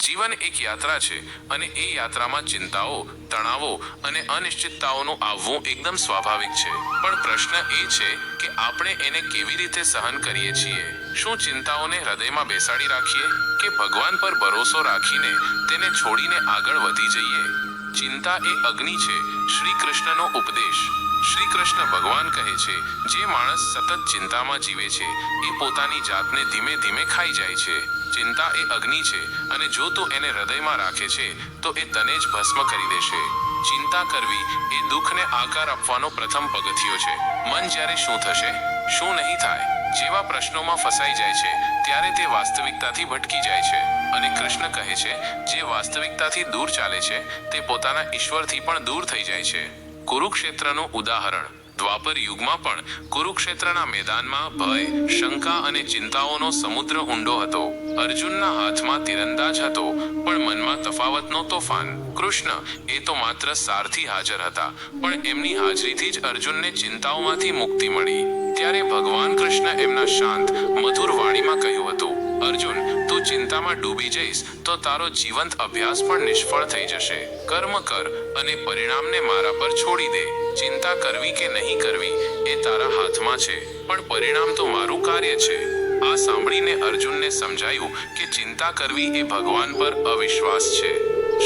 જીવન એક યાત્રા છે અને એ યાત્રામાં ચિંતાઓ, તણાવો અને અનિશ્ચિતતાઓનું આવવું એકદમ સ્વાભાવિક છે. પણ પ્રશ્ન એ છે કે આપણે એને કેવી રીતે સહન કરીએ છીએ? શું ચિંતાઓને હૃદયમાં બેસાડી રાખીએ કે ભગવાન પર ભરોસો રાખીને તેને છોડીને આગળ વધી જઈએ? ચિંતા એ અગ્નિ છે શ્રી કૃષ્ણનો ઉપદેશ. શ્રી કૃષ્ણ ભગવાન કહે છે, જે માણસ સતત ચિંતામાં જીવે છે, એ પોતાની જાતને ધીમે ધીમે ખાઈ જાય છે. ચિંતા એ અગ્નિ છે અને જો તું એને હૃદયમાં રાખે છે, તો એ તને જ ભસ્મ કરી દેશે. ચિંતા કરવી એ દુઃખને આકાર આપવાનો પ્રથમ પગથિયો છે. મન જ્યારે શું થશે? શું નહીં થાય? જેવા પ્રશ્નોમાં ફસાઈ જાય છે, ત્યારે તે વાસ્તવિકતાથી ભટકી જાય છે. અને કૃષ્ણ કહે છે, જે વાસ્તવિકતાથી દૂર ચાલે છે, તે પોતાના ઈશ્વરથી પણ દૂર થઈ જાય છે. કુરુક્ષેત્રનું ઉદાહરણ. દ્વાપર યુગમાં પણ કુરુક્ષેત્રના મેદાનમાં ભય, શંકા અને ચિંતાઓનો સમુદ્ર ઊંડો હતો. અર્જુનના હાથમાં તીરંદાજ હતો, પણ મનમાં તફાવતનો તોફાન કૃષ્ણ એ તો માત્ર સારથી હાજર હતા, પણ એમની હાજરીથી જ અર્જુનને ચિંતાઓમાંથી મુક્તિ મળી. ત્યારે ભગવાન કૃષ્ણ એમના શાંત, મધુર વાણીમાં કહ્યું હતું, અર્જુન તું ચિંતામાં ડૂબી જઈશ, તો તારો જીવંત અભ્યાસ પણ નિષ્ફળ થઈ જશે. કર્મ કર અને પરિણામને મારા પર છોડી દે. ચિંતા કરવી કે નહીં કરવી, એ તારા હાથમાં છે. પણ પરિણામ તો મારું કાર્ય છે. આ સાંભળીને અર્જુનને સમજાયું કે ચિંતા કરવી એ ભગવાન પર અવિશ્વાસ છે.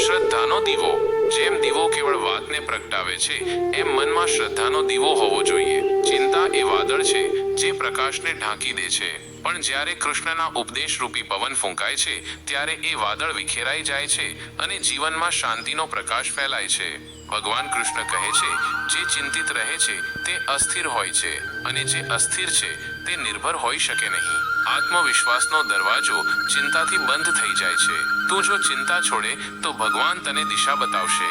શ્રદ્ધાનો દીવો, જેમ દીવો કેવળ વાતને પ્રગટાવે છે, એમ મનમાં શ્રદ્ધાનો દીવો હોવો જોઈએ. ચિંતા એ વાદળ છે, જે પ્રકાશને ઢાંકી દે છે. પણ જ્યારે કૃષ્ણના ઉપદેશ રૂપી પવન ફૂંકાય છે, ત્યારે એ વાદળ વિખેરાઈ જાય છે અને જીવનમાં શાંતિનો પ્રકાશ ફેલાય છે. ભગવાન કૃષ્ણ કહે છે, જે ચિંતિત રહે છે, તે અસ્થિર હોય છે અને જે અસ્થિર છે, તે નિર્ભર હોઈ શકે નહીં. આત્મવિશ્વાસનો દરવાજો ચિંતાથી બંધ થઈ જાય છે. તું જો ચિંતા છોડે, તો ભગવાન તને દિશા બતાવશે.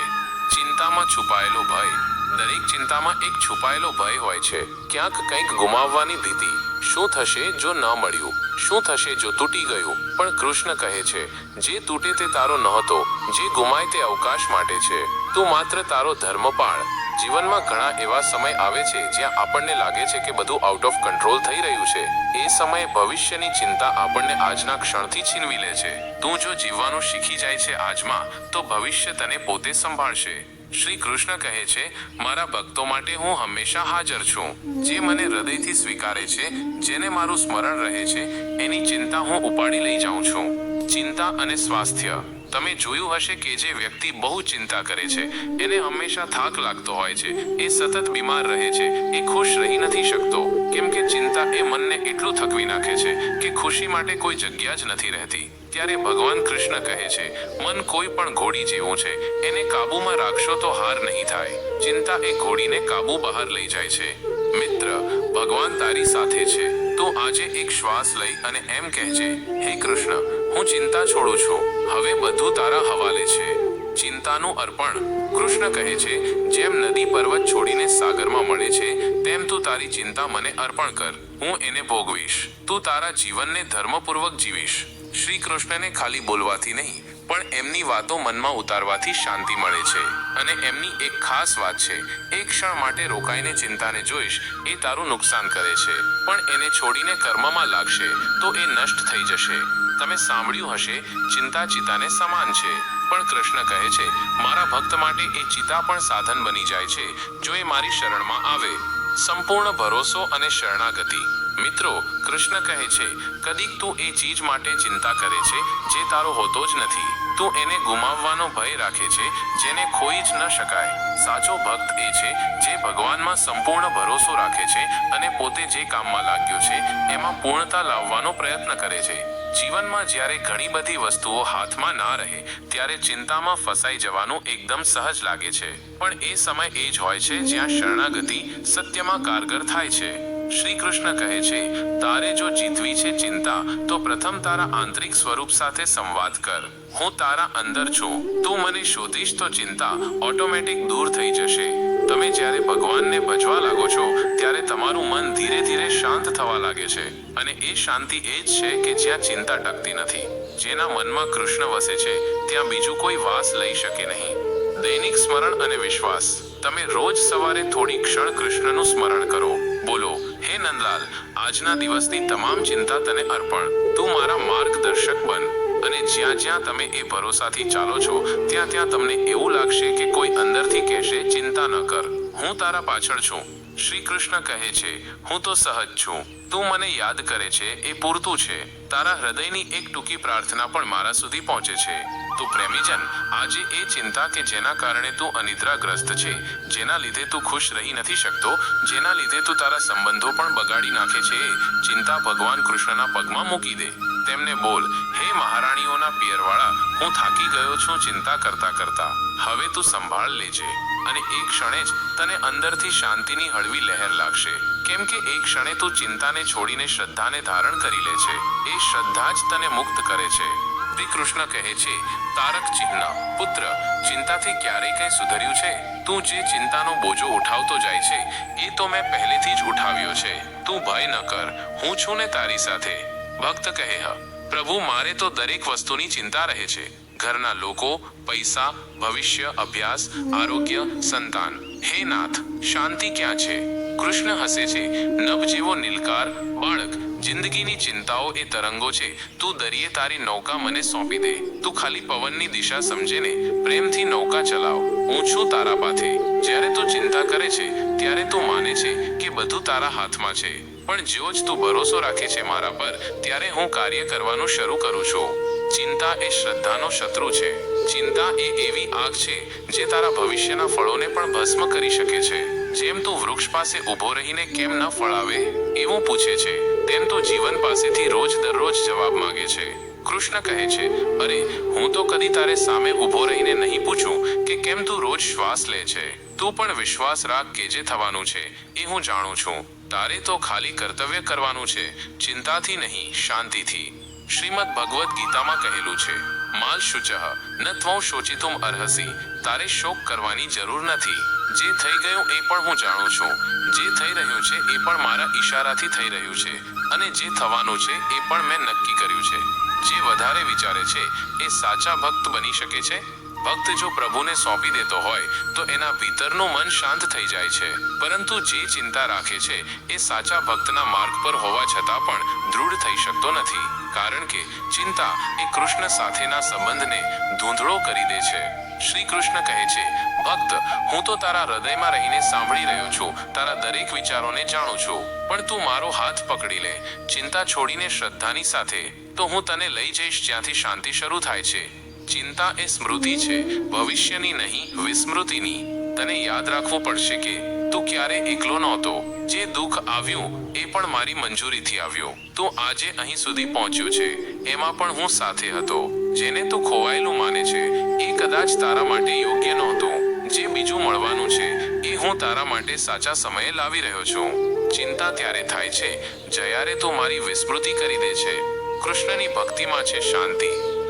ચિંતામાં છુપાયેલો ભય. દરેક ચિંતામાં એક છુપાયેલો ભય હોય છે. ક્યાંક કંઈક ગુમાવવાની ભીતિ. શું થશે જો ન મળ્યું? શું થશે જો તૂટી ગયું? પણ કૃષ્ણ કહે છે, જે તૂટે તે તારો નહોતો, જે ગુમાય તે અવકાશ માટે છે. તું માત્ર તારો ધર્મ પાળ. જીવનમાં ઘણા એવા સમય આવે છે જ્યાં આપણને લાગે છે કે બધું આઉટ ઓફ કંટ્રોલ થઈ રહ્યું છે. એ સમયે ભવિષ્યની ચિંતા આપણને આજના ક્ષણથી છીનવી લે છે. તું જો જીવવાનું શીખી જાય છે આજમાં, તો ભવિષ્ય તને પોતે સંભાળશે. શ્રી કૃષ્ણ કહે છે, મારા ભક્તો માટે હું હંમેશા હાજર છું. જે મને હૃદયથી સ્વીકારે છે, જેને મારું સ્મરણ રહે છે, એની ચિંતા હું ઉપાડી લઈ જાઉં છું. ચિંતા અને સ્વાસ્થ્ય. તમે જોયું હશે કે જે વ્યક્તિ બહુ ચિંતા કરે છે, એને હંમેશા થાક લાગતો હોય છે, એ સતત બીમાર રહે છે, એ ખુશ રહી નથી શકતો. કેમ કે ચિંતા એ મનને એટલું થકવી નાખે છે કે ખુશી માટે કોઈ જગ્યા જ નથી રહેતી. ત્યારે ભગવાન કૃષ્ણ કહે છે, મન કોઈ પણ ઘોડી જેવું છે. એને કાબૂમાં રાખશો તો હાર નહીં થાય. ચિંતા એ ઘોડીને કાબુ બહાર લઈ જાય છે. મિત્ર, ભગવાન તારી સાથે છે. તો આજે એક શ્વાસ લઈ અને એમ કહેજે હે કૃષ્ણ, હું ચિંતા છોડું છું. હવે બધું તારા હવાલે છે. ચિંતાનું અર્પણ. કૃષ્ણ કહે છે, જેમ નદી પર્વત છોડીને સાગરમાં મળે છે, તેમ તું તારી ચિંતા મને અર્પણ કર. હું એને ભોગવીશ. તું તારા જીવનને ધર્મપૂર્વક જીવીશ. શ્રી કૃષ્ણને ખાલી બોલવાથી નહીં, પણ એમની વાતો મનમાં ઉતારવાથી શાંતિ મળે છે. અને એમની એક ખાસ વાત છે એક ક્ષણ માટે રોકાઈને ચિંતાને જોઈશ, એ તારું નુકસાન કરે છે. પણ એને છોડીને કર્મમાં લાગશે, તો એ નષ્ટ થઈ જશે. તમે સાંભળ્યું હશે, ચિંતા ચિતાને સમાન છે. પણ કૃષ્ણ કહે છે, મારા ભક્ત માટે એ ચિતા પણ સાધન બની જાય છે, જો એ મારી શરણમાં આવે. સંપૂર્ણ ભરોસો અને શરણાગતિ. મિત્રો, કૃષ્ણ કહે છે, કદીક તું એ ચીજ માટે ચિંતા કરે છે જે તારો હોતો જ નથી. તું એને ગુમાવવાનો ભય રાખે છે, જેને ખોઈ જ ન શકાય. સાચો ભક્ત એ છે જે ભગવાનમાં સંપૂર્ણ ભરોસો રાખે છે અને પોતે જે કામમાં લાગ્યો છે, એમાં પૂર્ણતા લાવવાનો પ્રયત્ન કરે છે. જીવનમાં જ્યારે ઘણી બધી વસ્તુઓ હાથમાં ના રહે, ત્યારે ચિંતામાં ફસાઈ જવાનું એકદમ સહજ લાગે છે. પણ એ સમય એ જ હોય છે જ્યાં શરણાગતિ સત્યમાં કારગર થાય છે. શ્રી કૃષ્ણ કહે છે, તારે જો જીતવી છે ચિંતા, તો પ્રથમ તારા આંતરિક સ્વરૂપ સાથે સંવાદ કર. હું તારા અંદર છું. તું મને શોધીશ તો ચિંતા ઓટોમેટિક દૂર થઈ જશે. તમે જ્યારે ભગવાનને ભજવા લાગો છો, ત્યારે તમારું મન ધીરે ધીરે શાંત થવા લાગે છે. અને એ શાંતિ એ જ છે કે જ્યાં ચિંતા ટકતી નથી. જેના મનમાં કૃષ્ણ વસે છે, ત્યાં બીજું કોઈ વાસ લઈ શકે નહીં. દૈનિક સ્મરણ અને વિશ્વાસ. તમે રોજ સવારે થોડી ક્ષણ કૃષ્ણનું સ્મરણ કરો. બોલો હે નંદલાલ, આજના દિવસની તમામ ચિંતા તને અર્પણ. તું મારા માર્ગદર્શક બન અને જ્યાં જ્યાં તમે એ ભરોસાથી ચાલો છો, ત્યાં ત્યાં તમને એવું લાગશે કે કોઈ અંદરથી કહેશે, ચિંતા ન કર. હું તારા પાછળ છું. શ્રી કૃષ્ણ કહે છે, હું તો સહજ છું. તું મને યાદ કરે છે, એ પૂરતું છે. તારા હૃદયની એક ટૂંકી પ્રાર્થના પણ મારા સુધી પહોંચે છે. તું પ્રેમીજન આજે એ ચિંતા કે જેના કારણે તું અનિદ્રાગ્રસ્ત છે, જેના લીધે તું ખુશ રહી નથી શકતો, જેના લીધે તું તારા સંબંધો પણ બગાડી નાખે છે, ચિંતા ભગવાન કૃષ્ણના પગમાં મૂકી દે. તેમને બોલ, હે મહારાણીઓના પિયરવાળા, હું થાકી ગયો છું ચિંતા કરતા કરતા. હવે તું સંભાળ લેજે. અને એ ક્ષણે જ તને અંદરથી શાંતિની હળવી લહેર લાગશે. કેમ કે એ ક્ષણે તું ચિંતાને છોડીને શ્રદ્ધાને ધારણ કરી લે છે. એ શ્રદ્ધા જ તને મુક્ત કરે છે. શ્રી કૃષ્ણ કહે છે, તારક ચિહ્ન, પુત્ર, ચિંતાથી ક્યારેય કંઈ સુધર્યું છે? તું જે ચિંતાનો બોજો ઉઠાવતો જાય છે, એ તો મેં પહેલેથી જ ઉઠાવ્યો છે. તું ભય ન કર, હું છું ને તારી સાથે. ભક્ત કહે, હ, પ્રભુ, મારે તો દરેક વસ્તુની ચિંતા રહે છે. ઘરના લોકો, પૈસા, ભવિષ્ય, અભ્યાસ, આરોગ્ય, સંતાન. હે નાથ, શાંતિ ક્યાં છે? કૃષ્ણ હસે છે, નવજીવો જેવો નીલકાર, બાળક જિંદગીની ચિંતાઓ એ તરંગો છે. તું દરિયે તારી નૌકા મને સોંપી દે. તું ખાલી પવનની દિશા સમજે ને. પ્રેમથી નૌકા ચલાવ. હું છું તારા પાથે. જ્યારે તું ચિંતા કરે છે, ત્યારે તું માને છે કે બધું તારા હાથમાં છે. પણ જો જ તું ભરોસો રાખે છે મારા પર, ત્યારે હું કાર્ય કરવાનું શરૂ કરું છું. ચિંતા એ શ્રદ્ધાનો શત્રુ છે. ચિંતા એ એવી આગ છે, જે તારા ભવિષ્યના ફળોને પણ ભસ્મ કરી શકે છે. જેમ તું વૃક્ષ પાસે ઊભો રહીને કેમ ન ફળ આવે એવું પૂછે છે, તેમ તું જીવન પાસેથી રોજ દરરોજ જવાબ માંગે છે. કૃષ્ણ કહે છે, અરે, હું તો કદી તારે સામે ઊભો રહીને નહીં પૂછું કે કેમ તું રોજ શ્વાસ લે છે. તું પણ વિશ્વાસ રાખ કે જે થવાનું છે, એ હું જાણું છું. તારે તો ખાલી કર્તવ્ય કરવાનું છે, ચિંતાથી નહીં, શાંતિથી. શ્રીમદ ભગવદ્ ગીતામાં કહેલું છે માલ શુચઃ. ન ત્વં શોચિતુમ અર્હસી. તારે શોક કરવાની જરૂર નથી. જે થઈ ગયું એ પણ હું જાણું છું. જે થઈ રહ્યું છે એ પણ મારા ઈશારાથી થઈ રહ્યું છે. અને જે થવાનું છે એ પણ મેં નક્કી કર્યું છે. જે વધારે વિચારે છે એ સાચા ભક્ત બની શકે છે? ભક્ત જો પ્રભુને સોંપી દેતો હોય, તો એના ભીતરનું મન શાંત થઈ જાય છે. પરંતુ જે ચિંતા રાખે છે એ સાચા ભક્તના માર્ગ પર હોવા છતાં પણ દૃઢ થઈ શકતો નથી. કારણ કે ચિંતા એ કૃષ્ણ સાથેના સંબંધને ધૂંધળો કરી દે છે. શ્રી કૃષ્ણ કહે છે, ભક્ત, હું તો તારા હૃદયમાં રહીને સાંભળી રહ્યો છું. તારા દરેક વિચારોને જાણું છું. પણ તું મારો હાથ પકડી લે. ચિંતા છોડીને શ્રદ્ધાની સાથે. તો હું તને લઈ જઈશ જ્યાંથી શાંતિ શરૂ થાય છે. ચિંતા એ સ્મૃતિ છે. ભવિષ્યની નહીં, વિસ્મૃતિની. તને યાદ રાખવું પડશે કે તું ક્યારે એકલો નહોતો. જે દુઃખ આવ્યું એ પણ મારી મંજૂરીથી આવ્યું. તું આજે અહીં સુધી પહોંચ્યો છે. એમાં પણ હું સાથે હતો. જેને તું ખોવાયેલું માને છે. એ કદાચ તારા માટે યોગ્ય નહોતું. જે બીજું મળવાનું છે, એ હું તારા માટે સાચા સમયે લાવી રહ્યો છું. ચિંતા ત્યારે થાય છે. જયારે તું મારી વિસ્મૃતિ કરી દે છે. કૃષ્ણની ભક્તિમાં છે શાંતિ.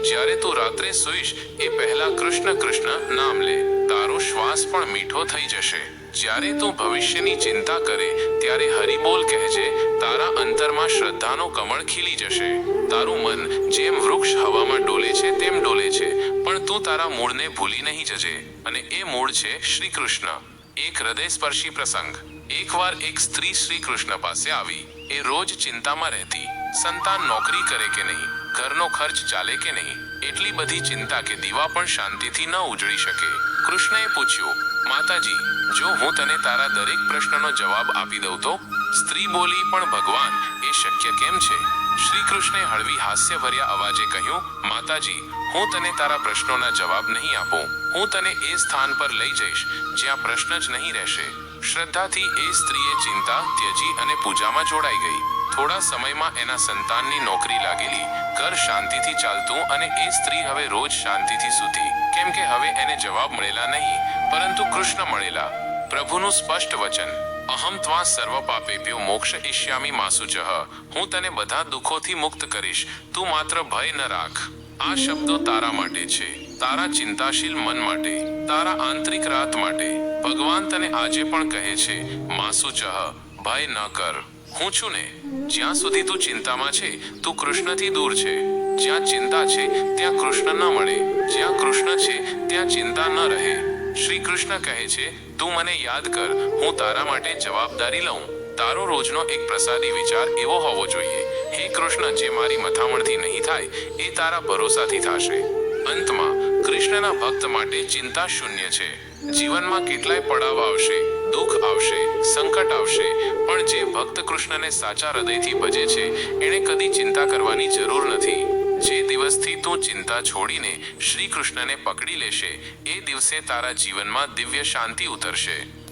જ્યારે તું રાત્રે સૂઈશ, એ પહેલા કૃષ્ણ કૃષ્ણ નામ લે. તારો શ્વાસ પણ મીઠો થઈ જશે. જ્યારે તું ભવિષ્યની ચિંતા કરે, ત્યારે હરિબોલ કહેજે, તારા અંતરમાં શ્રદ્ધાનો કમળ ખીલી જશે. તારું મન જેમ વૃક્ષ હવામાં ડોલે છે, તેમ ડોલે છે, પણ તું તારા મૂળને ભૂલી નહીં જજે. અને એ મૂળ છે શ્રી કૃષ્ણ એક હૃદયસ્પર્શી પ્રસંગ. એકવાર એક સ્ત્રી શ્રી કૃષ્ણ પાસે આવી. એ રોજ ચિંતામાં રહેતી. સંતાન નોકરી કરે કે નહીં? ઘરનો ખર્ચ ચાલે કે નહીં? એટલી બધી ચિંતા કે દીવા પણ શાંતિથી ન ઉજળી શકે. કૃષ્ણએ પૂછ્યું, માતાજી, જો હું તને તારા દરેક પ્રશ્નનો જવાબ આપી દઉં તો? સ્ત્રી બોલી, પણ ભગવાન, એ શક્ય કેમ છે? શ્રી કૃષ્ણે હળવી હાસ્યભર્યા અવાજે કહ્યું, માતાજી, હું તને તારા પ્રશ્નોના જવાબ નહીં આપું. હું તને એ સ્થાન પર લઈ જઈશ, જ્યાં પ્રશ્ન જ નહીં રહેશે. શ્રદ્ધાથી એ સ્ત્રીએ ચિંતા, ત્યજી અને પૂજામાં જોડાઈ ગઈ. થોડા સમયમાં એના સંતાનની નોકરી લાગેલી. ઘર શાંતિથી ચાલતું અને એ સ્ત્રી હવે રોજ શાંતિથી સૂતી. કેમ કે હવે એને જવાબ મળેલા નહીં, પરંતુ કૃષ્ણ મળેલા. પ્રભુનું સ્પષ્ટ વચન, અહમ ત્વા સર્વ પાપેભ્યો મોક્ષ ઈષ્યામી માસુચહ હું તને બધા દુઃખોથી મુક્ત કરીશ. તું માત્ર ભય ન રાખ. આ શબ્દો તારા માટે છે, તારા ચિંતાશીલ મન માટે, તારા આંતરિક રાત માટે. ભગવાન તને આજે પણ કહે છે, માસુ ચહ, ભય ન કર. હું છું ને, જ્યાં સુધી તું ચિંતામાં છે, તું કૃષ્ણથી દૂર છે. જ્યાં ચિંતા છે, ત્યાં કૃષ્ણ ન મળે. જ્યાં કૃષ્ણ છે, ત્યાં ચિંતા ન રહે. શ્રી કૃષ્ણ કહે છે, તું મને યાદ કર, હું તારા માટે જવાબદારી લઉં. તારો રોજનો એક પ્રસાદી વિચાર એવો હોવો જોઈએ. હે કૃષ્ણ, જે મારી મથામણથી નહીં થાય, એ તારા ભરોસાથી થશે. અંતમાં કૃષ્ણના ભક્ત માટે ચિંતા શૂન્ય છે. જીવનમાં કેટલાય પડાવ આવશે, દુઃખ આવશે, સંકટ આવશે, પણ જે ભક્ત કૃષ્ણને સાચા હૃદયથી ભજે છે, એણે કદી ચિંતા કરવાની જરૂર નથી. જે દિવસથી તું ચિંતા છોડીને શ્રી કૃષ્ણને પકડી લેશે, એ દિવસે તારા જીવનમાં દિવ્ય શાંતિ ઉતરશે.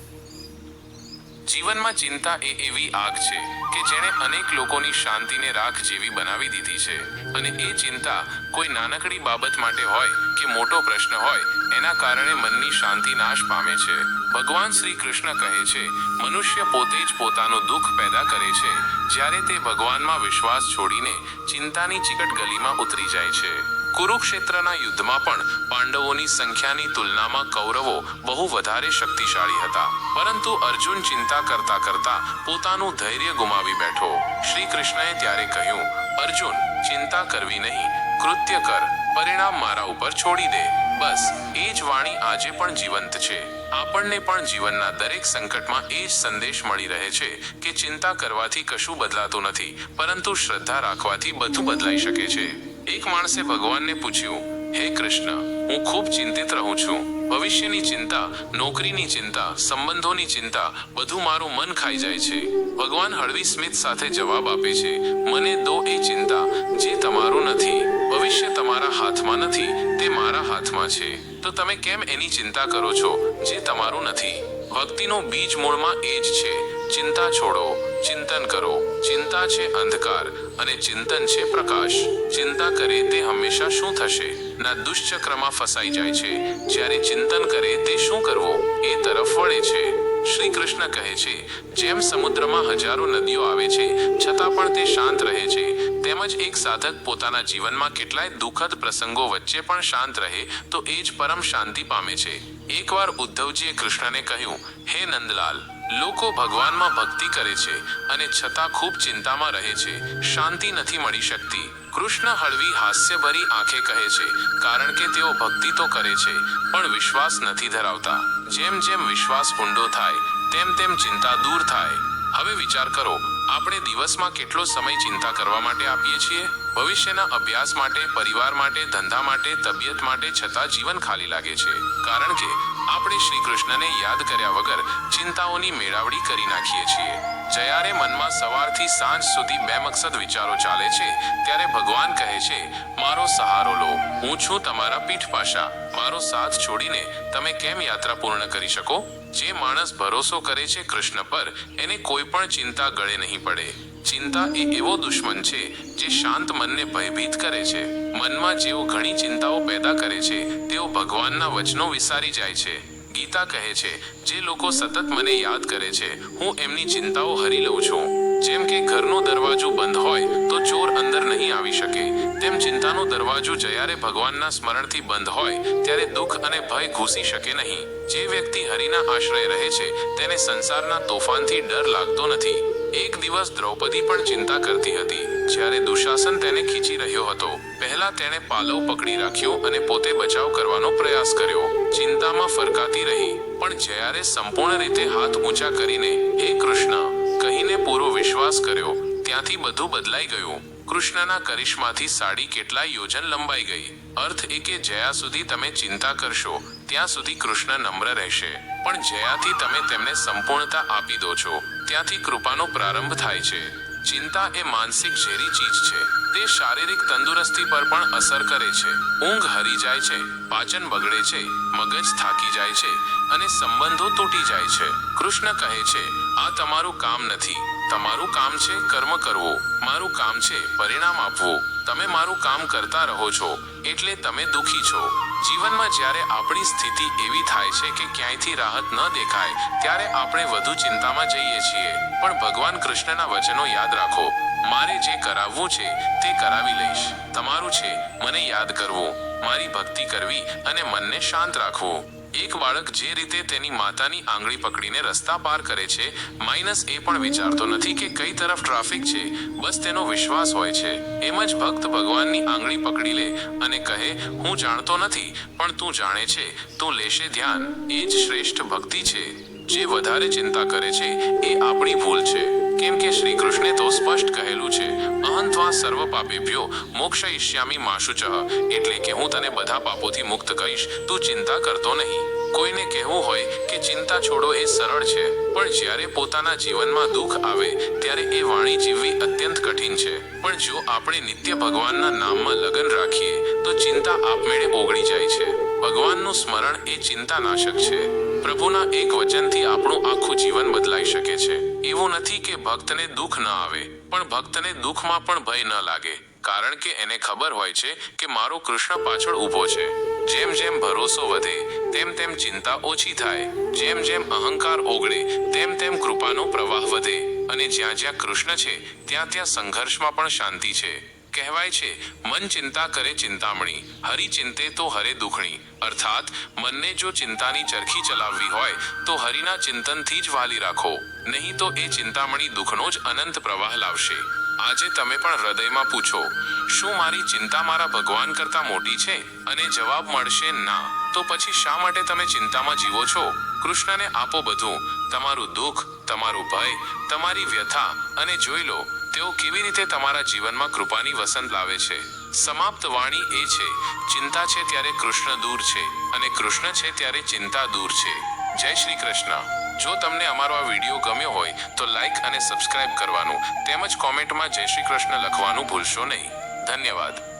જીવનમાં ચિંતા એ એવી આગ છે કે જેણે અનેક લોકોની શાંતિને રાખ જેવી બનાવી દીધી છે. અને એ ચિંતા કોઈ નાનકડી બાબત માટે હોય કે મોટો પ્રશ્ન હોય, એના કારણે મનની શાંતિ નાશ પામે છે. ભગવાન શ્રી કૃષ્ણ કહે છે, મનુષ્ય પોતે જ પોતાનું દુઃખ પેદા કરે છે. જ્યારે તે ભગવાનમાં વિશ્વાસ છોડીને ચિંતાની ચીકટ ગલીમાં ઉતરી જાય છે. કુરુક્ષેત્રના યુદ્ધમાં પણ પાંડવોની સંખ્યાની તુલનામાં કૌરવો બહુ વધારે શક્તિશાળી હતા. પરંતુ અર્જુન ચિંતા કરતા કરતા પોતાનું ધૈર્ય ગુમાવી બેઠો. શ્રી કૃષ્ણએ ત્યારે કહ્યું, અર્જુન, ચિંતા કરવી નહીં. કૃત્ય કર. પરિણામ મારા ઉપર છોડી દે. બસ, એ જ વાણી આજે પણ જીવંત છે. આપણને પણ જીવનના દરેક સંકટમાં એ જ સંદેશ મળી રહે છે કે ચિંતા કરવાથી કશું બદલાતું નથી, પરંતુ શ્રદ્ધા રાખવાથી બધું બદલાઈ શકે છે. એક માણસે ભગવાનને પૂછ્યું, હે કૃષ્ણ, હું ખૂબ ચિંતિત રહું છું. ભવિષ્યની ચિંતા, નોકરીની ચિંતા, સંબંધોની ચિંતા, બધું મારું મન ખાઈ જાય છે. ભગવાન હળવી સ્મિત સાથે જવાબ આપે છે, મને દો એ ચિંતા, જે તમારું નથી. ભવિષ્ય તમારા હાથમાં નથી, તે મારા હાથમાં છે. તો તમે કેમ એની ચિંતા કરો છો, જે તમારું નથી? ભક્તિનો બીજ મૂળમાં એ જ છે. ચિંતા છોડો, ચિંતન કરો. ચિંતા છે અંધકાર અને ચિંતન છે પ્રકાશ. ચિંતા કરે તે હંમેશા શું થશે? ના, દુષ્ચક્રમાં ફસાઈ જાય છે. જ્યારે ચિંતન કરે તે શું કરવું? એ તરફ વળે છે. શ્રી કૃષ્ણ કહે છે, જેમ સમુદ્રમાં હજારો નદીઓ આવે છે, છતાં પણ તે શાંત રહે છે. તેમજ એક સાધક પોતાના જીવનમાં કેટલાય દુઃખદ પ્રસંગો વચ્ચે પણ શાંત રહે, તો એ જ પરમ શાંતિ પામે છે. એકવાર ઉદ્ધવજીએ કૃષ્ણને કહ્યું, હે નંદલાલ લોકો ભગવાનમાં ભક્તિ કરે છે અને છતાં ખૂબ ચિંતામાં રહે છે. શાંતિ નથી મળી શકતી. કૃષ્ણ હળવી હાસ્યભરી આંખે કહે છે, કારણ કે તેઓ ભક્તિ તો કરે છે, પણ વિશ્વાસ નથી ધરાવતા. જેમ જેમ વિશ્વાસ ઊંડો થાય, તેમ તેમ ચિંતા દૂર થાય. હવે વિચાર કરો, આપણે દિવસમાં કેટલો સમય ચિંતા કરવા માટે આપીએ છીએ? ભવિષ્યના અભ્યાસ માટે, પરિવાર માટે, ધંધા માટે, તબિયત માટે છતાં જીવન ખાલી લાગે છે. કારણ કે આપણે શ્રી કૃષ્ણને યાદ કર્યા વગર ચિંતાઓની મેળાવડી કરી નાખીએ છીએ. જ્યારે મનમાં સવારથી સાંજ સુધી બે મકસદ વિચારો ચાલે છે. ત્યારે ભગવાન કહે છે, મારો સહારો લો. હું છું તમારા પીઠ પાશા મારો સાથ છોડીને તમે કેમ યાત્રા પૂર્ણ કરી શકો? જે માણસ ભરોસો કરે છે કૃષ્ણ પર, એને કોઈ પણ ચિંતા ગળે નહીં પડે. ચિંતા એ એવો દુશ્મન છે જે શાંત મનને ભયભીત કરે છે. મનમાં જેઓ ઘણી ચિંતાઓ પેદા કરે છે, તેઓ ભગવાનના વચનો વિસારી જાય છે. ગીતા કહે છે, જે લોકો સતત મને યાદ કરે છે, હું એમની ચિંતાઓ હરી લઉં છું. જેમ કે ઘરનો દરવાજો બંધ હોય, તો ચોર અંદર નહીં આવી શકે. તેમ ચિંતાનો દરવાજો જ્યારે ભગવાનના સ્મરણથી બંધ હોય, ત્યારે દુઃખ અને ભય ઘૂસી શકે નહીં. જે વ્યક્તિ હરિના આશ્રય રહે છે, તેને સંસારના તોફાનથી ડર લાગતો નથી. એક દિવસ દ્રૌપદી પણ ચિંતા કરતી હતી. જ્યારે દુશાસન તેને ખીચી રહ્યો હતો, પહેલા તેણે પાલવ પકડી રાખ્યો અને પોતે બચાવ કરવાનો પ્રયાસ કર્યો. ચિંતામાં ફરકાતી રહી, પણ જ્યારે સંપૂર્ણ રીતે હાથ ઊંચા કરીને, હે કૃષ્ણ, કહીને પૂરો વિશ્વાસ કર્યો. ત્યાંથી બધું બદલાઈ ગયું. કૃષ્ણના કરિશ્માથી સાડી કેટલાય યોજન લંબાઈ ગઈ. અર્થ એ કે જયા સુધી તમે ચિંતા કરશો, ત્યાં સુધી કૃષ્ણ નમ્ર રહેશે. પણ જયાથી તમે તેમને સંપૂર્ણતા આપી દો છો ત્યાંથી કૃપાનો પ્રારંભ થાય છે. ચિંતા એ માનસિક ઝેરી ચીજ છે. તે શારીરિક તંદુરસ્તી પર પણ અસર કરે છે. ઊંઘ હરી જાય છે, પાચન બગડે છે, મગજ થાકી જાય છે અને સંબંધો તૂટી જાય છે. કૃષ્ણ કહે છે, આ તમારું કામ નથી. તમારું કામ છે કર્મ કરવું. મારું કામ છે પરિણામ આપવું. તમે મારું કામ કરતા રહો છો, એટલે તમે દુખી છો. જીવનમાં જ્યારે આપણી સ્થિતિ એવી થાય છે કે ક્યાંયથી રાહત ન દેખાય, ત્યારે આપણે વધુ ચિંતામાં જઈએ છીએ. પણ ભગવાન કૃષ્ણના વચનો યાદ રાખો. મારે જે કરાવવું છે, તે કરાવી લઈશ. તમારું છે, મને યાદ કરવું. મારી ભક્તિ કરવી અને મનને શાંત રાખવું. એક બાળક જે રીતે તેની માતાની આંગળી પકડીને રસ્તા પાર કરે છે માઇનસ એ પણ વિચારતો નથી કે કઈ તરફ ટ્રાફિક છે, બસ તેનો વિશ્વાસ હોય છે. એમ જ ભક્ત ભગવાનની આંગળી પકડી લે અને કહે, હું જાણતો નથી, પણ તું જાણે છે, તું લેશે ધ્યાન. એ જ શ્રેષ્ઠ ભક્તિ છે. જે વધારે ચિંતા કરે છે, એ આપણી ભૂલ છે. કેમ કે શ્રી કૃષ્ણે તો સ્પષ્ટ કહેલું છે, અહંત્વા સર્વ પાપેભ્યો ઈષ્યામી માશુચઃ, એટલે કે હું તને બધા પાપોથી મુક્ત કહીશ, તું ચિંતા કરતો નહીં. કોઈને કહેવું હોય કે ચિંતા છોડો એ સરળ છે, પણ જ્યારે પોતાના જીવનમાં દુઃખ આવે, ત્યારે એ વાણી જીવવી અત્યંત કઠિન છે. પણ જો આપણે નિત્ય ભગવાનના નામમાં લગન રાખીએ, તો ચિંતા આપમેળે ઓગળી જાય છે. ભગવાનનું સ્મરણ એ ચિંતાનાશક છે. પ્રભુના એક વચનથી આપણું આખું જીવન બદલાઈ શકે છે. એવું નથી કે ભક્તને દુઃખ ન આવે, પણ ભક્તને દુઃખમાં પણ ભય ન લાગે. કારણ કે એને ખબર હોય છે કે મારો કૃષ્ણ પાછળ ઊભો છે. જેમ જેમ ભરોસો વધે, તેમ તેમ ચિંતા ઓછી થાય. જેમ જેમ અહંકાર ઓગળે, તેમ તેમ કૃપાનો પ્રવાહ વધે. અને જ્યાં જ્યાં કૃષ્ણ છે, ત્યાં ત્યાં સંઘર્ષમાં પણ શાંતિ છે. કહેવાય છે, મન ચિંતા કરે ચિંતામણી, હરિ ચિંતે તો હરે દુખણી. અર્થાત, મનને જો ચિંતાની ચરખી ચલાવવી હોય, તો હરિના ચિંતનથી જ વાલી રાખો. નહીં તો એ ચિંતામણી દુઃખનો જ અનંત પ્રવાહ લાવશે. આજે તમે પણ હૃદયમાં પૂછો, શું મારી ચિંતા મારા ભગવાન કરતાં મોટી છે? અને જવાબ મળશે, ના. તો પછી શા માટે તમે ચિંતામાં જીવો છો? કૃષ્ણને આપો બધું, તમારું દુઃખ, તમારું ભય, તમારી વ્યથા, અને જોઈ લો તેઓ કેવી રીતે તમારા જીવનમાં કૃપાની વસંત લાવે છે? સમાપ્ત વાણી એ છે, ચિંતા છે ત્યારે કૃષ્ણ દૂર છે અને કૃષ્ણ છે ત્યારે ચિંતા દૂર છે. જય શ્રી કૃષ્ણ. જો તમને અમારો આ વીડિયો ગમ્યો હોય, તો લાઈક અને સબસ્ક્રાઇબ કરવાનું, તેમજ કોમેન્ટમાં જય શ્રી કૃષ્ણ લખવાનું ભૂલશો નહીં. ધન્યવાદ.